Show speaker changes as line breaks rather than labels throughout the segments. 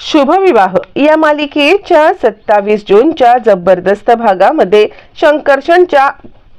शुभविवाह. या मालिकेच्या सत्तावीस जूनच्या जबरदस्त भागामध्ये शंकर्षणच्या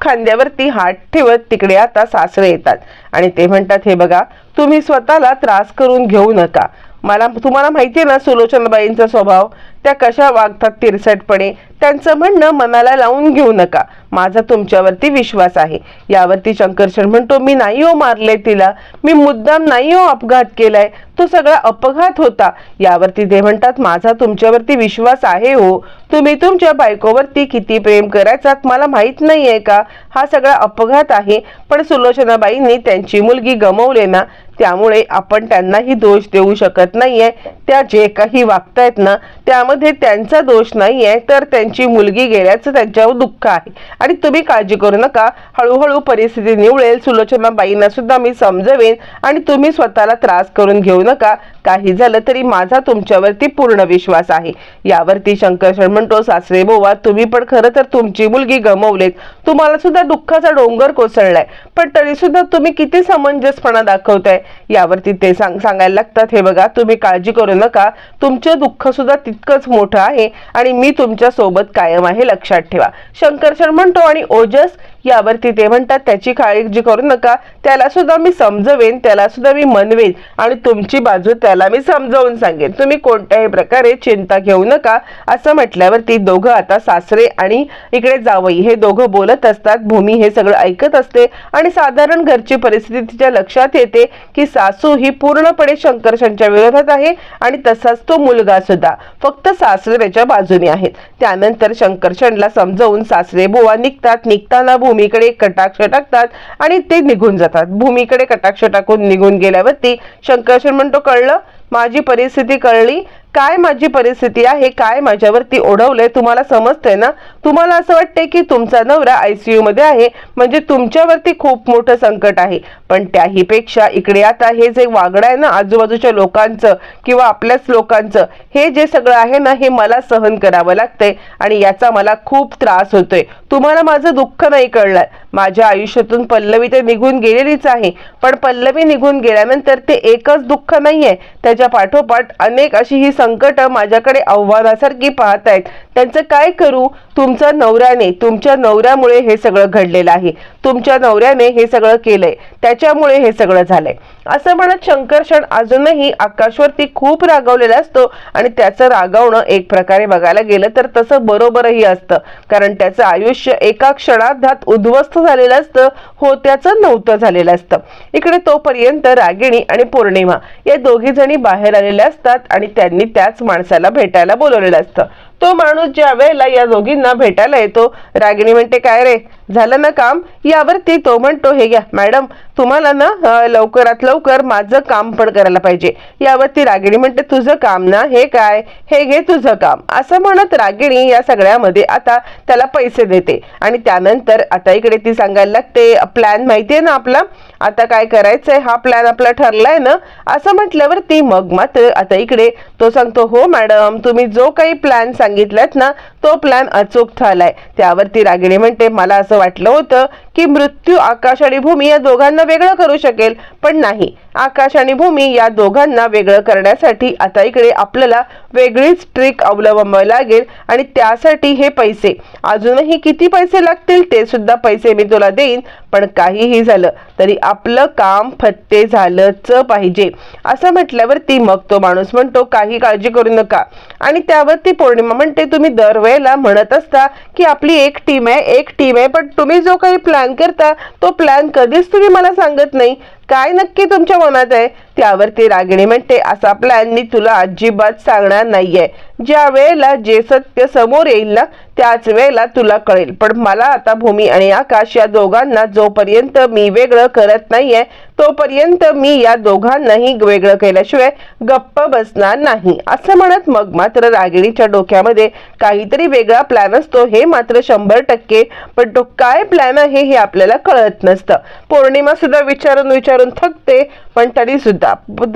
खांद्यावरती हात ठेवत तिकडे आता सासरे येतात. आणि ते म्हणतात हे बघा तुम्ही स्वतःला त्रास करून घेऊ नका. मला तुम्हाला माहिती आहे ना सुलोचनबाईंचा स्वभाव? त्या कशा वागतात तिरसटपणे? त्यांचं म्हणणं मनाला लावून घेऊ नका. माझा तुमच्यावरती विश्वास आहे. यावरती शंकरशण म्हणतो मी नाही हो मारले तिला. मी मुद्दाम नाही हो अपघात केलाय. तो सगळा अपघात होता. यावरती ते म्हणतात माझा तुमच्यावरती विश्वास आहे हो. तुम्ही तुमच्या बायकोवरती किती प्रेम करायचात मला माहीत नाहीये का? हा सगळा अपघात आहे. पण सुलोचनाबाईंनी त्यांची मुलगी गमवले ना त्यामुळे आपण त्यांनाही दोष देऊ शकत नाहीये. त्या जे काही वागतायत ना त्यामध्ये त्यांचा दोष नाहीये तर त्यांची मुलगी गेल्याचं त्यांच्यावर दुःख आहे. आणि तुम्ही काळजी करू नका. हळूहळू परिस्थिती निवळेल. सुलोचनाबाईंना सुद्धा मी समजवेन. आणि तुम्ही स्वतःला त्रास करून घेऊ नका. काही झालं तरी माझा तुमच्यावरती पूर्ण विश्वास आहे. यावरती शंकरशण म्हणतो सासरे बोवा तुम्ही पण खरं तर तुमची मुलगी गमवलेत. तुम्हाला सुद्धा दुःखाचा डोंगर कोसळलाय. पण तरी सुद्धा तुम्ही किती समंजसपणा दाखवताय. यावरती ते सांग सांगायला लागतात हे बघा तुम्ही काळजी करू नका. तुमचं दुःख सुद्धा तितकंच मोठं आहे आणि मी तुमच्यासोबत कायम आहे लक्षात ठेवा. शंकरशण म्हणतो आणि ओजस यावरती ते म्हणतात त्याची काळजी करू नका त्याला सुद्धा मी समजवेन त्याला सुद्धा मी मनवेन आणि तुमची बाजू त्याला मी समजावून सांगेन. तुम्ही कोणत्याही प्रकारे चिंता घेऊ नका. असं म्हटल्यावरती दोघं आता सासरे आणि इकडे जावई हे दोघं बोलत असतात. भूमी हे सगळं ऐकत असते आणि साधारण घरची परिस्थिती तिच्या लक्षात येते की सासू ही पूर्णपणे शंकरशांच्या विरोधात आहे आणि तसाच तो मुलगा सुद्धा. फक्त सासरेच्या बाजूने आहेत. त्यानंतर शंकरशनला समजवून सासरे बुवा निघतात. निघताना भूमीकडे कटाक्ष टाकतात आणि ते निघून जातात. भूमीकडे कटाक्ष टाकून निघून गेल्यावरती शंकरशन म्हणतो कळलं? माझी परिस्थिती कळली. काय माझी परिस्थिती आहे? काय माझ्यावरती ओढवलंय? तुम्हाला समजतंय ना? तुम्हाला असं वाटतंय की तुमचा नवरा आयसीयू मध्ये आहे. म्हणजे तुमच्यावरती खूप मोठं संकट आहे. पण त्याही पेक्षा इकडे आता हे जे वागणं आहे ना आजूबाजूच्या लोकांचं किंवा आपल्याच लोकांचं हे जे सगळं आहे ना हे मला सहन करावं लागतंय आणि याचा मला खूप त्रास होतोय. तुम्हाला माझं दुःख नाही कळलं माझ्या आयुष्यातून पल्लवी ते निघून गेलेलीच आहे. पण पल्लवी निघून गेल्यानंतर ते एकच दुःख नाहीये. त्याच्या पाठोपाठ अनेक अशी ही संकट माझ्याकडे आव्हानासारखी पाहत आहेत. त्यांचं काय करू? तुमच्या नवऱ्याने तुमच्या नवऱ्यामुळे हे सगळं घडलेलं आहे. तुमच्या नवऱ्याने हे सगळं केलंय. त्याच्यामुळे हे सगळं झालंय. असं म्हणत शंकरशण अजूनही आकाशवरती खूप रागवलेला असतो आणि त्याचं रागवणं एक प्रकारे बघायला गेलं तर तसं बरोबरही असतं. कारण त्याचं आयुष्य एका क्षणार्धात उद्ध्वस्त झालेलं असतं हो त्याचं नव्हतं झालेलं असतं. इकडे तोपर्यंत रागिणी आणि पौर्णिमा या दोघी जणी बाहेर आलेल्या असतात आणि त्यांनी त्याच माणसाला भेटायला बोलवलेलं असतं. तो माणूस ज्या वेळेला या दोघींना भेटायला येतो रागिणी म्हणते काय रे? झालं ना काम? यावरती तो म्हणतो हे घ्या मॅडम तुम्हाला ना लवकरात लवकर माझं काम पण करायला पाहिजे. यावरती रागिणी म्हणते तुझं काम ना हे काय? हे घे तुझं काम. असं म्हणत रागिणी या सगळ्यामध्ये आता त्याला पैसे देते. आणि त्यानंतर आता इकडे ती सांगायला लागते प्लॅन माहिती आहे ना आपला? आता काय करायचंय? हा प्लॅन आपला ठरलाय ना? असं म्हटल्यावर ती मग मात्र आता इकडे तो सांगतो हो मॅडम तुम्ही जो काही प्लॅन सांगितलात ना तो प्लॅन अचूक ठरलाय त्यावरती रागिणी म्हणते मला असं वाटलं होतं की मृत्यू आकाश आणि भूमी या दोघांना वेगळं करू शकेल पण नाही. आकाश आणि भूमी या दोघांना वेगळं करण्यासाठी आता इकडे आपल्याला वेगळीच ट्रिक अवलंबावी लागेल आणि त्यासाठी हे पैसे. अजूनही किती पैसे लागतील ते सुद्धा पैसे मी तुला देईन पण काहीही झालं तरी आपलं काम फत्ते झालंच पाहिजे. असं म्हटल्यावरती मग तो माणूस म्हणतो काही काळजी करू नका. आणि त्यावरती पौर्णिमा म्हणते तुम्ही दरवेळेला म्हणत असता की आपली एक टीम आहे एक टीम आहे पण तुम्ही जो काही प्लॅन करता तो प्लॅन कधीच तुम्ही मला सांगत नाही. काय नक्की तुमच्या मनात आहे? त्यावरती रागिणी म्हणते असा प्लॅन मी तुला अजिबात सांगणार नाहीये. ज्या वेळेला जे सत्य समोर येईल ना त्याच वेळेला तुला कळेल. पण मला आता भूमी आणि आकाश या दोघांना जोपर्यंत मी वेगळं करत नाहीये तोपर्यंत मी या दोघांनाही वेगळं केल्याशिवाय गप्प बसणार नाही. असं म्हणत मग मात्र रागिणीच्या डोक्यामध्ये काहीतरी वेगळा प्लॅन असतो हे मात्र शंभर टक्के. पण तो काय प्लॅन आहे हे आपल्याला कळत नसतं. पौर्णिमा सुद्धा विचारून विचारून थकते. पण तरी सुद्धा.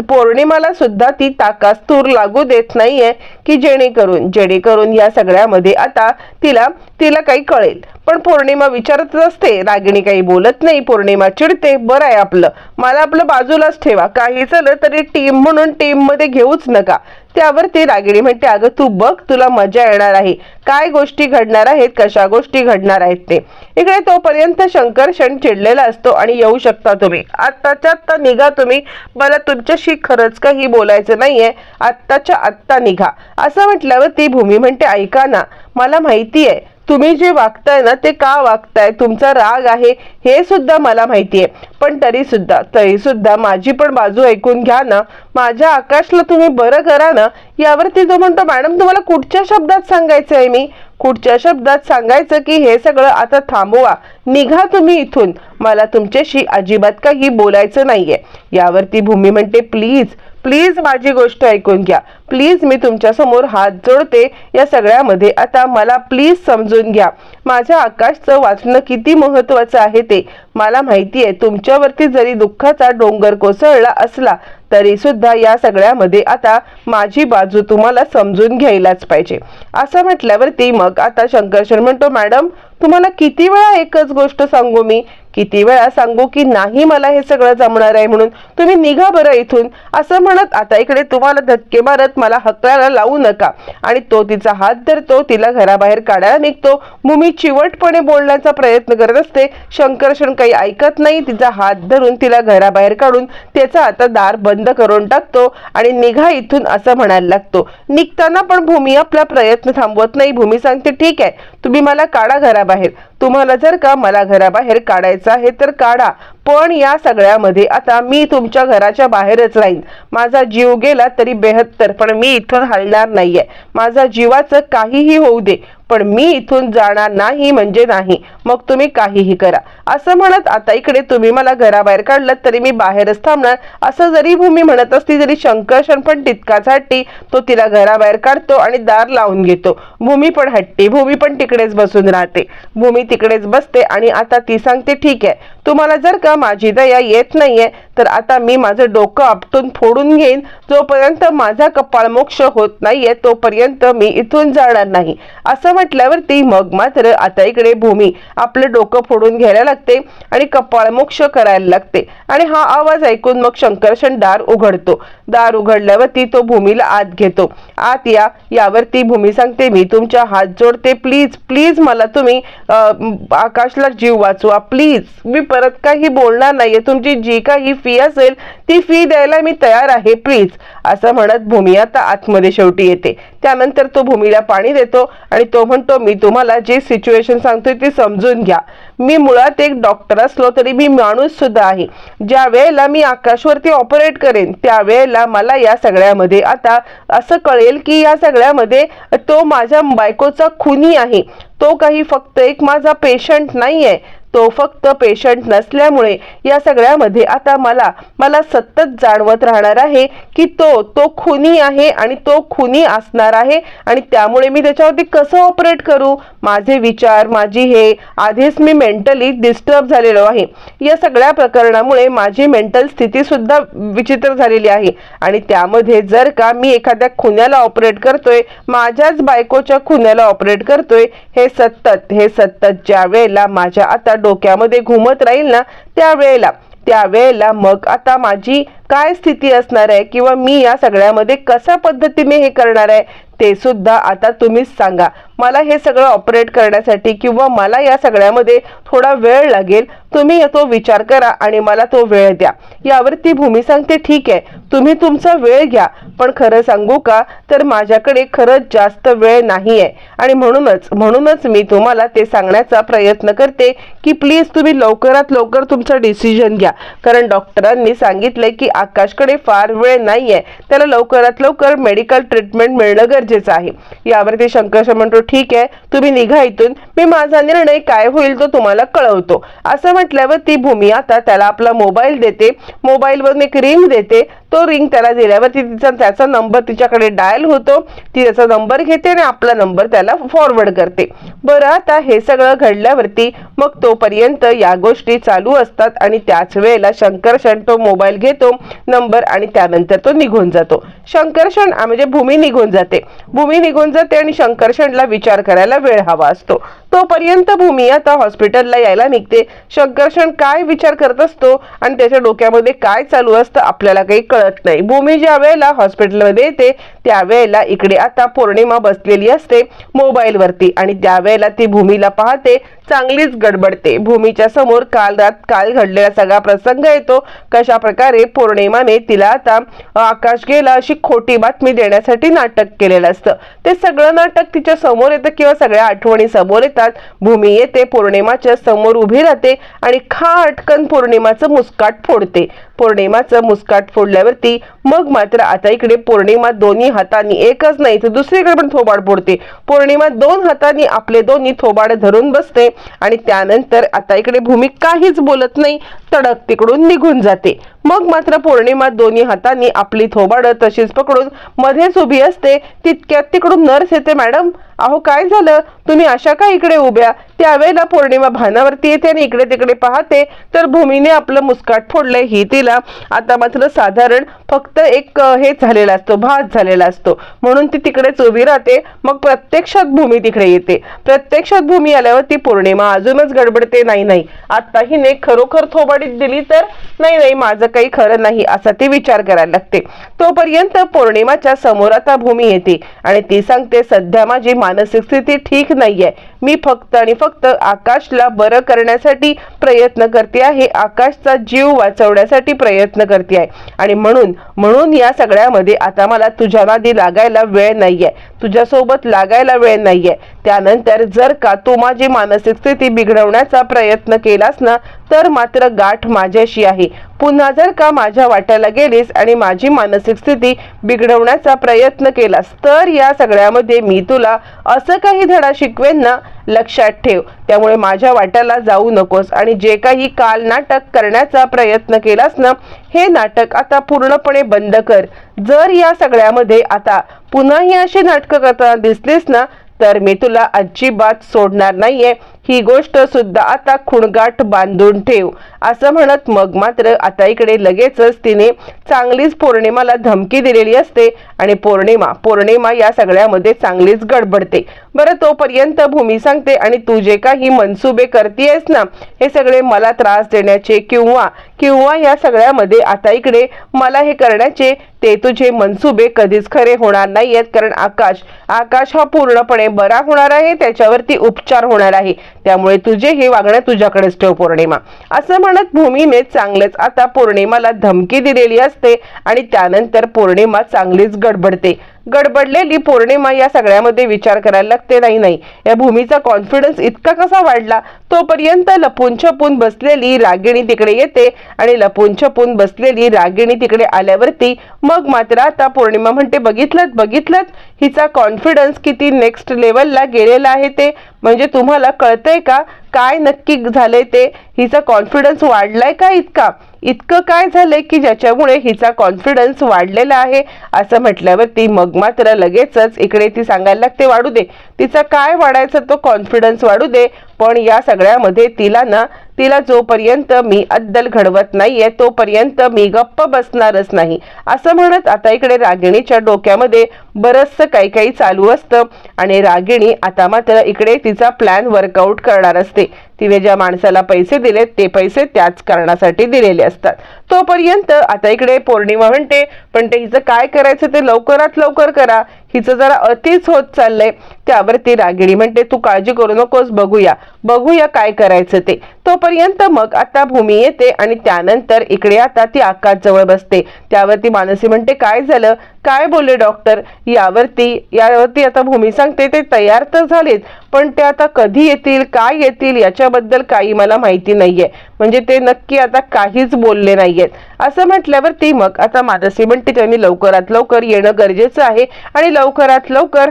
पौर्णिमाला सुद्धा ती ताकास्तूर लागू देत नाहीये की जेणेकरून जेणेकरून या सगळ्यामध्ये आता तिला तिला काही कळेल. पण पौर्णिमा विचारतच असते रागिणी काही बोलत नाही पौर्णिमा चिडते बरं आहे आपलं. मला आपलं बाजूलाच ठेवा. काही झालं तरी टीम म्हणून टीममध्ये घेऊच नका. त्यावर ती रागिणी म्हणते अगं तू बघ तुला मजा येणार आहे. काय गोष्टी घडणार आहेत कशा गोष्टी घडणार आहेत ते. इकडे तोपर्यंत शंकर क्षण चिडलेला असतो आणि येऊ शकता तुम्ही. आत्ताच्या आत्ता निघा तुम्ही. मला तुमच्याशी खरंच काही बोलायचं नाहीये. आत्ताच्या आत्ता निघा. असं म्हटल्यावर ती भूमी म्हणते ऐका ना. मला माहिती आहे तुम्ही जे वागताय ना ते का वागताय? तुमचा राग आहे हे सुद्धा मला माहिती आहे पण तरी सुद्धा तरी सुद्धा माझी पण बाजू ऐकून घ्या ना. माझ्या आकाशला तुम्ही बरं करा ना. यावरती तो म्हणतो मॅडम तुम्हाला कुठच्या शब्दात सांगायचं आहे मी? कुठच्या शब्दात सांगायचं की हे सगळं आता थांबवा. निघा तुम्ही इथून. मला तुमच्याशी अजिबात काही बोलायचं नाहीये. यावरती भूमी म्हणते प्लीज प्लीज माझी गोष्ट ऐकून घ्या. प्लीज मी तुमच्यासमोर हात जोडते. या सगळ्यामध्ये आता मला प्लीज समजून घ्या. माझ्या आकाशचं वाचणं किती महत्वाचं आहे ते. मला माहिती आहे तुमच्यावरती जरी दुःखाचा डोंगर कोसळला असला तरी सुद्धा या सगळ्यामध्ये आता माझी बाजू तुम्हाला समजून घ्यायलाच पाहिजे. असं म्हटल्यावरती मग आता शंकरशर म्हणतो मॅडम तुम्हाला किती वेळा एकच गोष्ट सांगू मी? किती वेळा सांगू की नाही मला हे सगळं जमणार आहे म्हणून तुम्ही निघा बरं इथून. असं म्हणत आता इकडे तुम्हाला धक्के मारत मला हकराला लावू नका. आणि तो तिचा हात धरतो तिला घराबाहेर काढायला निघतो. मुमी चिवटपणे बोलण्याचा प्रयत्न करत असते. शंकरशन काही ऐकत नाही. तिचा हात धरून तिला घराबाहेर काढून त्याचा आता दार बंद करून टाकतो आणि निघा इथून असं म्हणायला लागतो. निघताना पण भूमी आपला प्रयत्न थांबवत नाही. भूमी सांगते ठीक आहे. तुम्ही मला काढा घराबाहेर. तुम्हाला जर का मला घराबाहेर काढायचं आहे तर काढा. पण या सगळ्यामध्ये आता मी तुमच्या घराच्या बाहेरच राहीन. माझा जीव गेला तरी बेहत्तर पण मी इथून हलणार नाहीये. माझा जीवाचं काहीही होऊ दे पण मी इथून जाणार नाही म्हणजे नाही. मग तुम्ही काहीही करा. असं म्हणत आता इकडे तुम्ही मला घराबाहेर काढलं तरी मी बाहेरच थांबणार. असं जरी भूमी म्हणत असती तरी शंकरशन पण तितकाच हट्टी तो तिला घराबाहेर काढतो आणि दार लावून घेतो. भूमी पण हट्टी भूमी पण तिकडेच बसून राहते. भूमी तिकडेच बसते आणि आता ती सांगते ठीक आहे तुम्हाला जर का माझी दया येत नाहीये. तर आता मी माझं डोकं आपटून फोडून घेईन. जोपर्यंत माझा कपाळ मोक्ष होत नाहीये तोपर्यंत मी इथून जाणार नाही. असं म्हटल्यावरती मग मात्र आता इकडे भूमी आपलं डोकं फोडून घ्यायला लागते आणि कपाळ मोक्ष करायला लागते. आणि हा आवाज ऐकून मग शंकरशन दार उघडतो. दार उघडल्यावरती तो भूमीला आत घेतो. आत या यावरती भूमी सांगते मी तुमच्या हात जोडते. प्लीज प्लीज मला तुम्ही अं, आकाशला जीव वाचवा. प्लीज मी परत काही बोलणार नाहीये. तुमची जी काही फी असेल ती फी द्यायला मी तयार आहे प्लीज असं म्हणत भूमी आता आतमध्ये शेवटी येते. त्यानंतर तो भूमीला पाणी देतो आणि तो म्हणतो मी तुम्हाला जे सिच्युएशन सांगतोय ती समजून घ्या. मी मुळात एक डॉक्टर असलो तरी मी माणूस सुद्धा आहे. ज्या वेळेला मी आकाशवरती ऑपरेट करेन त्यावेळेला मला या सगळ्यामध्ये आता असं कळेल की या सगळ्यामध्ये तो माझ्या बायकोचा खुनी आहे. तो काही फक्त एक माझा पेशंट नाही आहे तो फक्त पेशंट नसल्यामुळे या सगळ्यामध्ये आता मला मला सतत जाणवत राहणार आहे की तो तो खुनी आहे आणि तो खुनी असणार आहे आणि त्यामुळे मी त्याच्यावरती कसं ऑपरेट करू? माझे विचार माझी हे आधीच मी मेंटली डिस्टर्ब झालेलो आहे. या सगळ्या प्रकरणामुळे माझी मेंटल स्थिती सुद्धा विचित्र झालेली आहे. आणि त्यामध्ये जर का मी एखाद्या खुन्याला ऑपरेट करतोय माझ्याच बायकोच्या खुन्याला ऑपरेट करतोय हे सतत हे सतत ज्या वेळेला माझ्या आता डोक्यामध्ये घुमत राहील ना त्यावेळेला त्यावेळेला मग आता माझी काय स्थिती असणार आहे किंवा मी या सगळ्यामध्ये कशा पद्धतीने हे करणार आहे ते सुद्धा आता तुम्हीच सांगा. मला हे सगळं ऑपरेट करण्यासाठी किंवा मला या सगळ्यामध्ये थोडा वेळ लागेल तुम्ही तो विचार करा आणि मला तो वेळ द्या. यावरती भूमी सांगते ठीक आहे तुम्ही तुमचा वेळ घ्या. पण खरं सांगू का तर माझ्याकडे खरंच जास्त वेळ नाही आहे आणि म्हणूनच म्हणूनच मी तुम्हाला ते सांगण्याचा प्रयत्न करते की प्लीज तुम्ही लवकरात लवकर तुमचा डिसिजन घ्या. कारण डॉक्टरांनी सांगितलंय की आकाशकडे फार वेळ नाहीये. त्याला लवकरात लवकर मेडिकल ट्रीटमेंट मिळणं गरजेचं आहे. यावरती शंकरशा म्हणतो ठीक आहे तुम्ही निघा इथून. मी माझा निर्णय काय होईल तो तुम्हाला कळवतो. असं म्हटल्यावर ती भूमी आता त्याला आपला मोबाईल देते. मोबाईलवरून एक रिंग देते. तो रिंग त्याला दिल्यावरती तिचा त्याचा नंबर तिच्याकडे डायल होतो. ती त्याचा नंबर घेते आणि आपला नंबर त्याला फॉरवर्ड करते. बरं आता हे सगळं घडल्यावरती मग तोपर्यंत या गोष्टी चालू असतात आणि त्याच वेळेला शंकरशन तो मोबाईल घेतो नंबर आणि त्यानंतर तो निघून जातो. शंकरषण म्हणजे भूमी निघून जाते. भूमी निघून जाते आणि शंकरशनला विचार करायला वेळ हवा असतो. तोपर्यंत भूमी आता हॉस्पिटलला यायला निघते. शंकरषण काय विचार करत असतो आणि त्याच्या डोक्यामध्ये काय चालू असतं आपल्याला काही कळत नाही. भूमी ज्या वेळेला हॉस्पिटलमध्ये येते त्यावेळेला इकडे आता पौर्णिमा बसलेली असते मोबाईलवरती आणि त्यावेळेला ती भूमीला पाहते चांगलीच गडबडते. भूमीच्या समोर काल रात काल घडलेला सगळा प्रसंग येतो कशा प्रकारे पौर्णिमाने तिला आता आकाश गेला अशी खोटी बातमी देण्यासाठी नाटक केलेलं असतं. ते सगळं नाटक तिच्या समोर येतं किंवा सगळ्या आठवणी समोर येतात. भूमी येते पौर्णिमाच्या समोर उभी राहते आणि खा अटकन पौर्णिमाचं मुस्काट फोडते. पौर्णिमाचं मुस्काट फोडल्यावर फोडल्यावरती मग मात्र आता इकडे पौर्णिमा दोन्ही हातांनी एकच नाही तर दुसरीकडे पण थोबाड फोडते पौर्णिमा दोन हातांनी आपले दोन्ही थोबाड धरून बसते आणि त्यानंतर आता इकडे भूमी काहीच बोलत नाही. तडक तिकडून निघून जाते. मग मात्र पौर्णिमा दोन्ही हातांनी आपली थोबाड तशीच पकडून मध्येच उभी असते. तितक्यात तिकडून नर्स येते मॅडम अहो काय झालं? तुम्ही अशा का इकडे उभ्या? त्यावेळेला पौर्णिमा भानावरती येते आणि इकडे तिकडे पाहते. तर भूमीने आपलं मुस्काट फोडलंय ही तिला. आता मात्र साधारण फक्त एक हे झालेला असतो भात झालेला असतो. म्हणून ती तिकडेच उभी राहते. मग प्रत्यक्षात भूमी तिकडे येते. प्रत्यक्षात भूमी आल्यावर ती पौर्णिमा अजूनच गडबडते. नाही नाही. आता हिने खरोखर थोबाडीत दिली तर? नाही नाही माझं काही खरं नाही असा ती विचार करायला लागते. तोपर्यंत पौर्णिमाच्या समोर आता भूमी येते आणि ती सांगते सध्या माझी मानसिक स्थिती ठीक नाहीये. मी फक्त आणि फक्त आकाशला बरं करण्यासाठी प्रयत्न करते आहे. आकाशचा जीव वाचवण्यासाठी प्रयत्न करते आहे. आणि म्हणून म्हणून या सगळ्यामध्ये आता मला तुझ्या नादी लागायला वेळ नाहीये. तुझ्यासोबत लागायला वेळ नाहीये. त्यानंतर जर का तू माझी मानसिक स्थिती बिघडवण्याचा प्रयत्न केलास ना तर मात्र गाठ माझ्याशी आहे. पुन्हा जर का माझ्या वाट्याला गेलीस आणि माझी मानसिक स्थिती बिघडवण्याचा प्रयत्न केलास तर या सगळ्यामध्ये मी तुला असं काही धडा शिकवेन ना लक्षात ठेव. त्यामुळे माझ्या वाट्याला जाऊ नकोस आणि जे काही काल नाटक करण्याचा प्रयत्न केलास ना हे नाटक आता पूर्णपणे बंद कर. जर या सगळ्यामध्ये आता पुन्हा ही अशी नाटकं करताना दिसलीस ना तर मी तुला अजिबात सोडणार नाहीये. ही गोष्ट सुद्धा आता खुणगाठ बांधून ठेव. असं म्हणत मग मात्र आता इकडे लगेचच तिने चांगलीच पौर्णिमाला धमकी दिलेली असते आणि पौर्णिमा पौर्णिमा या सगळ्यामध्ये चांगलीच गडबडते. बरं तोपर्यंत भूमी सांगते आणि तू जे काही मनसुबे करतेयस ना हे सगळे मला त्रास देण्याचे किंवा किंवा या सगळ्यामध्ये आता इकडे मला हे करण्याचे ते तुझे मनसुबे कधीच खरे होणार नाहीयेत कारण आकाश आकाश हा पूर्णपणे बरा होणार आहे त्याच्यावरती उपचार होणार आहे. त्यामुळे तुझे हे वागणं तुझ्याकडेच ठेव पौर्णिमा. असं म्हणत भूमीने चांगलंच आता पौर्णिमाला धमकी दिलेली असते आणि त्यानंतर पौर्णिमा चांगलीच गडबडते. गडबडलेली पौर्णिमा या सगळ्यामध्ये विचार करायला लागते. नाही नाही. या भूमीचा कॉन्फिडन्स इतका कसा वाढला तोपर्यंत लपून छपून बसलेली रागिणी तिकडे येते आणि लपून छपून बसलेली रागिणी तिकडे आल्यावरती मग मात्र आता पौर्णिमा म्हणते बघितलं बघितलं हिचा कॉन्फिडन्स किती नेक्स्ट लेवलला गेलेला आहे ते. म्हणजे तुम्हाला कळतंय का? काय नक्की झालंय ते? हिचा कॉन्फिडन्स वाढलाय का इतका? इतकं काय झालंय की ज्याच्यामुळे हिचा कॉन्फिडन्स वाढलेला आहे? असं म्हटल्यावरती मग मात्र लगेचच इकडे ती सांगायला लागते वाढू दे. तिचा काय वाढायचा तो कॉन्फिडन्स वाढू दे. पण या सगळ्यामध्ये तिला ना तिला जोपर्यंत मी अद्दल घडवत नाहीये तोपर्यंत मी गप्प बसणारच नाही. असं म्हणत आता इकडे रागिणीच्या डोक्यामध्ये बरचसं काही काही चालू असतं आणि रागिणी आता मात्र इकडे तिचा प्लॅन वर्कआउट करणार असते. तिने ज्या माणसाला पैसे दिलेत ते पैसे त्याच कारणासाठी दिलेले असतात. तोपर्यंत आता इकडे पौर्णिमा म्हणते पण ते हिचं काय करायचं ते लवकरात लवकर करा. हिचं जरा अतिच होत चाललंय. त्यावरती रागिणी म्हणते तू काळजी करू नकोस बघूया. बघूया काय करायचं ते. तोपर्यंत मग आता भूमी येते आणि त्यानंतर इकडे आता ती आकाश जवळ बसते. त्यावरती मानसी म्हणते काय झालं? काय बोलले डॉक्टर? यावरती यावरती आता भूमी सांगते ते तयार तर झालेत पण ते आता कधी येतील काय येतील याच्याबद्दल काही मला माहिती नाहीये. म्हणजे ते नक्की आता काहीच बोलले नाहीयेत. असं म्हटल्यावरती मग आता मानसी म्हणते त्यांनी लवकरात लवकर येणं गरजेचं आहे आणि लवकरात लवकर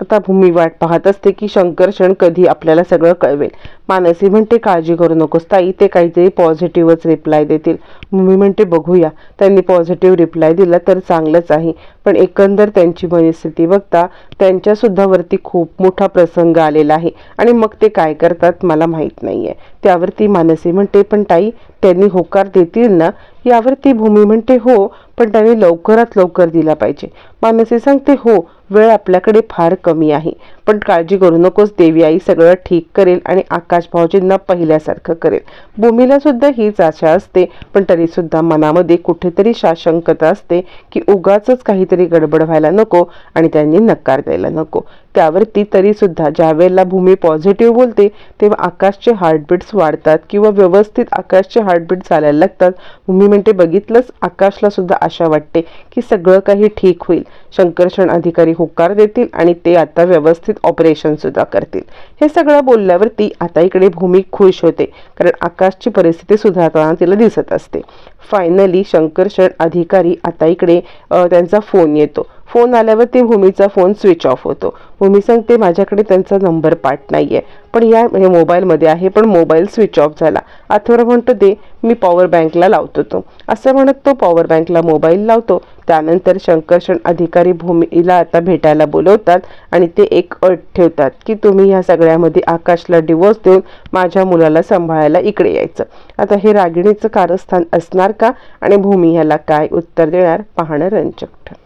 आता भूमी वाट पाहत असते की शंकर क्षण कधी आपल्याला सगळं कळवेल. मानसी म्हणते काळजी करू नकोस ताई ते काहीतरी पॉझिटिव्हच रिप्लाय देतील. भूमी म्हणते बघूया. त्यांनी पॉझिटिव्ह रिप्लाय दिला तर चांगलंच आहे. पण एकंदर त्यांची परिस्थिती बघता त्यांच्यासुद्धा वरती खूप मोठा प्रसंग आलेला आहे. आणि मग ते काय करतात मला माहीत नाही आहे त्यावरती मानसी म्हणते पण ताई त्यांनी होकार देतील ना? यावरती भूमी म्हणते हो पण त्यांनी लवकरात लवकर दिला पाहिजे. मानसी सांगते हो वेळ आपल्याकडे फार कमी आहे. पण काळजी करू नकोस देवी आई सगळं ठीक करेल आणि आकाश भाऊजींना पहिल्यासारखं करेल. भूमीला सुद्धा हीच आशा असते पण तरी सुद्धा मनामध्ये कुठेतरी शाशंकता असते की उगाच काहीतरी गडबड व्हायला नको आणि त्यांनी नकार द्यायला नको. त्यावरती तरीसुद्धा ज्यावेळेला भूमी पॉझिटिव्ह बोलते तेव्हा आकाशचे हार्टबीट्स वाढतात किंवा व्यवस्थित आकाशचे हार्टबीट चालायला लागतात. भूमी म्हणते बघितलंच आकाशला सुद्धा आशा वाटते की सगळं काही ठीक होईल. शंकरशण अधिकारी होकार देतील आणि ते आता व्यवस्थित ऑपरेशन सुद्धा करतील. हे सगळं बोलल्यावरती आता इकडे भूमी खुश होते कारण आकाशची परिस्थिती सुधारताना तिला दिसत असते. फायनली शंकरशण अधिकारी आता इकडे त्यांचा फोन येतो. फोन आल्यावर ते भूमीचा फोन स्विच ऑफ होतो. भूमी सांगते माझ्याकडे त्यांचा नंबर पाठ आहे पण या म्हणजे मोबाईलमध्ये आहे पण मोबाईल स्विच ऑफ झाला. अथवा म्हणतो दे मी पॉवर बँकला लावतो तो. असं म्हणत तो पॉवर बँकला मोबाईल लावतो. त्यानंतर शंकरशण अधिकारी भूमीला आता भेटायला बोलवतात आणि ते एक अट ठेवतात की तुम्ही ह्या सगळ्यामध्ये आकाशला डिवोर्स देऊन माझ्या मुलाला सांभाळायला इकडे यायचं. आता हे रागिणीचं कारस्थान असणार का? आणि भूमी ह्याला काय उत्तर देणार? पाहणं रंजक ठरतं